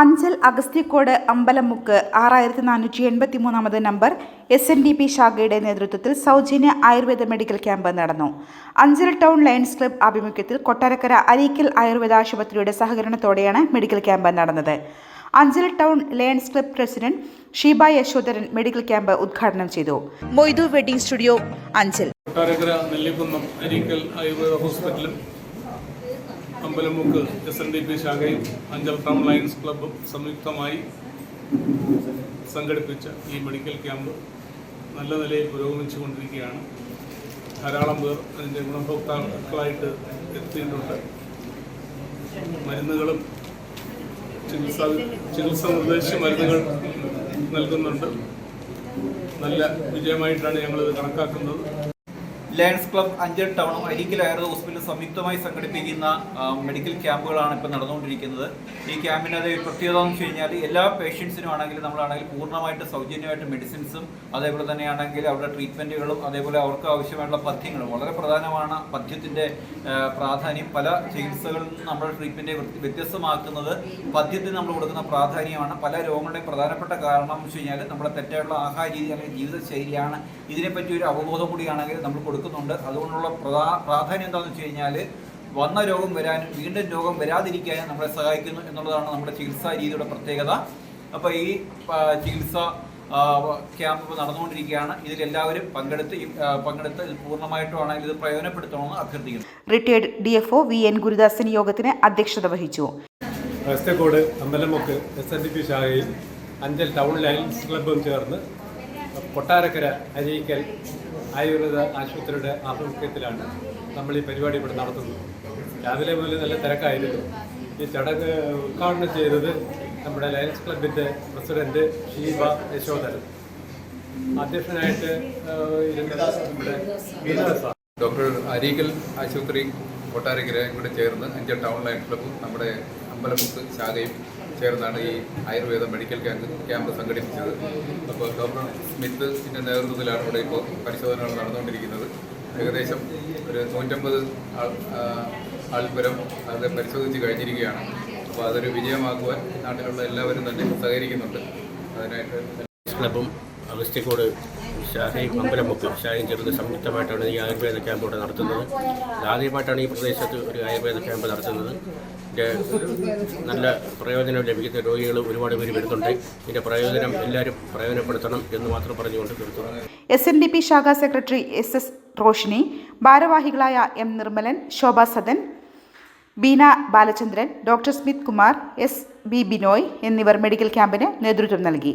അഞ്ചൽ അഗസ്ത്യക്കോട് അമ്പലമുക്ക് ആറായിരത്തി നാനൂറ്റി എൺപത്തി മൂന്നാമത് number S N D P ശാഖയുടെ നേതൃത്വത്തിൽ സൗജന്യ ആയുർവേദ മെഡിക്കൽ ക്യാമ്പ് നടന്നു. അഞ്ചൽ ടൗൺ ലയൺസ് ക്ലബ് ആഭിമുഖ്യത്തിൽ കൊട്ടാരക്കര അരീക്കൽ ആയുർവേദ ആശുപത്രിയുടെ സഹകരണത്തോടെയാണ് മെഡിക്കൽ ക്യാമ്പ് നടന്നത്. Anchal town lions club president Sheeba Yashodharan medical camp ഉദ്ഘാടനം ചെയ്തു. Moidu wedding studio Anchal. Kottarakkara Nellikunnam Areekkal Ayurveda ഹോസ്പിറ്റലും Ambalamukku S N D P ശാഖയും Anchal town lions ക്ലബും സംയുക്തമായി സംഘടിപ്പിച്ച ഈ മെഡിക്കൽ ക്യാമ്പ് നല്ല നിലയിൽ പുരോഗമിച്ചുകൊണ്ടിരിക്കുകയാണ്. ധാരാളം പേർ അതിന്റെ ഗുണഭോക്താക്കളായിട്ട് എത്തിയിട്ടുണ്ട്. മരുന്നുകളും ചികിത്സ ചികിത്സ നിർദ്ദേശിച്ച മരുന്നുകൾ നൽകുന്നുണ്ട്. നല്ല വിജയമായിട്ടാണ് ഞങ്ങളിത് കണക്കാക്കുന്നത്. ലയൺസ് ക്ലബ് അഞ്ചൽ ടൗണും അരിക്കൽ ആയുർവേദ ഹോസ്പിറ്റലും സംയുക്തമായി സംഘടിപ്പിക്കുന്ന മെഡിക്കൽ ക്യാമ്പുകളാണ് ഇപ്പോൾ നടന്നുകൊണ്ടിരിക്കുന്നത്. ഈ ക്യാമ്പിന് അത് പ്രത്യേകത എന്ന് വെച്ച് കഴിഞ്ഞാൽ എല്ലാ പേഷ്യൻസിനും ആണെങ്കിൽ നമ്മളാണെങ്കിൽ പൂർണമായിട്ട് സൗജന്യമായിട്ട് മെഡിസിൻസും അതേപോലെ തന്നെയാണെങ്കിൽ അവരുടെ ട്രീറ്റ്മെന്റുകളും അതേപോലെ അവർക്ക് ആവശ്യമായിട്ടുള്ള പഥ്യങ്ങളും. വളരെ പ്രധാനമാണ് പഥ്യത്തിന്റെ പ്രാധാന്യം. പല ചികിത്സകളിൽ നമ്മുടെ ട്രീറ്റ്മെന്റ് വ്യത്യസ്തമാക്കുന്നത് പഥ്യത്തിന് നമ്മൾ കൊടുക്കുന്ന പ്രാധാന്യമാണ്. പല രോഗങ്ങളുടെയും പ്രധാനപ്പെട്ട കാരണം എന്ന് വെച്ച് കഴിഞ്ഞാൽ നമ്മുടെ തെറ്റായിട്ടുള്ള ആഹാര രീതി അല്ലെങ്കിൽ ജീവിതശൈലിയാണ്. ഇതിനെപ്പറ്റി ഒരു അവബോധം കൂടിയാണെങ്കിൽ നമ്മൾ കൊടുക്കുന്നുണ്ട്. അതുകൊണ്ടുള്ള പ്രധാ പ്രാധാന്യം എന്താണെന്ന് വെച്ച് കഴിഞ്ഞാൽ വന്ന രോഗം വരാനും വീണ്ടും രോഗം വരാതിരിക്കാനും നമ്മളെ സഹായിക്കുന്നു എന്നുള്ളതാണ് നമ്മുടെ ചികിത്സാ രീതിയുടെ പ്രത്യേകത. അപ്പോൾ ഈ ചികിത്സ ക്യാമ്പ് ഇപ്പോൾ നടന്നുകൊണ്ടിരിക്കുകയാണ്. ഇതിൽ എല്ലാവരും പങ്കെടുത്ത് പങ്കെടുത്ത് പൂർണമായിട്ടുമാണെങ്കിൽ ഇത് പ്രയോജനപ്പെടുത്തണമെന്ന് അഭ്യർത്ഥിക്കുന്നു. Retired D F O V N Gurudasan യോഗത്തിന് അധ്യക്ഷത വഹിച്ചു. Agasthyakode Ambalamukku S N D P ശാഖയും Anchal town lions ക്ലബ്ബും ചേർന്ന് കൊട്ടാരക്കര അരീക്കൽ ആയുർവേദ ആശുപത്രിയുടെ ആഭിമുഖ്യത്തിലാണ് നമ്മൾ ഈ പരിപാടി ഇവിടെ നടത്തുന്നത്. രാവിലെ മുതൽ നല്ല തിരക്കായിരുന്നു. ഈ ചടങ്ങ് ഉദ്ഘാടനം ചെയ്തത് നമ്മുടെ ലയൻസ് ക്ലബിന്റെ പ്രസിഡന്റ് ഷീബ യശോധരൻ. അധ്യക്ഷനായിട്ട് നമ്മുടെ ഡോക്ടർ അരീകൽ ആശുപത്രി കൊട്ടാരക്കരയും കൂടെ ചേർന്ന് അഞ്ച് ടൗൺ ലൈൻ ക്ലബ്ബും നമ്മുടെ അമ്പലമുക്ക് ശാഖയും ചേർന്നാണ് ഈ ആയുർവേദ മെഡിക്കൽ ക്യാമ്പ് ക്യാമ്പ് സംഘടിപ്പിച്ചത്. അപ്പോൾ ഡോക്ടർ സ്മിത്തിന്റെ നേതൃത്വത്തിലാണ് ഇവിടെ ഇപ്പോൾ പരിശോധനകൾ നടന്നുകൊണ്ടിരിക്കുന്നത്. ഏകദേശം ഒരു നൂറ്റമ്പത് ആൾ ആൾപരം അത് പരിശോധിച്ച് കഴിഞ്ഞിരിക്കുകയാണ്. അപ്പോൾ അതൊരു വിജയമാക്കുവാൻ നാട്ടിലുള്ള എല്ലാവരും തന്നെ സഹകരിക്കുന്നുണ്ട്. അതിനായിട്ട് ക്ലബും അഗസ്ത്യക്കോട് ശാഖയും അമ്പലമുക്ക് ശാഖയും ചേർന്ന് സംയുക്തമായിട്ടാണ് ഈ ആയുർവേദ ക്യാമ്പ് ഇവിടെ നടത്തുന്നത്. ആദ്യമായിട്ടാണ് ഈ പ്രദേശത്ത് ഒരു ആയുർവേദ ക്യാമ്പ് നടത്തുന്നത്. നല്ല പ്രയോജനം ലഭിക്കുന്ന രോഗികൾ ഒരുപാട് പേര് വരുന്നുണ്ട്. ഇതിന്റെ പ്രയോജനം എല്ലാവരും പ്രയോജനപ്പെടുത്തണം എന്ന് മാത്രം പറഞ്ഞുകൊണ്ട് തീർത്തുന്നു എസ് എൻ ഡി പി ശാഖാ സെക്രട്ടറി എസ് എസ് റോഷിനി ഭാരവാഹികളായ M Nirmalan Shobha Sadan Beena Balachandran doctor Smith Kumar S B Binoy എന്നിവർ മെഡിക്കൽ ക്യാമ്പിന് നേതൃത്വം നൽകി.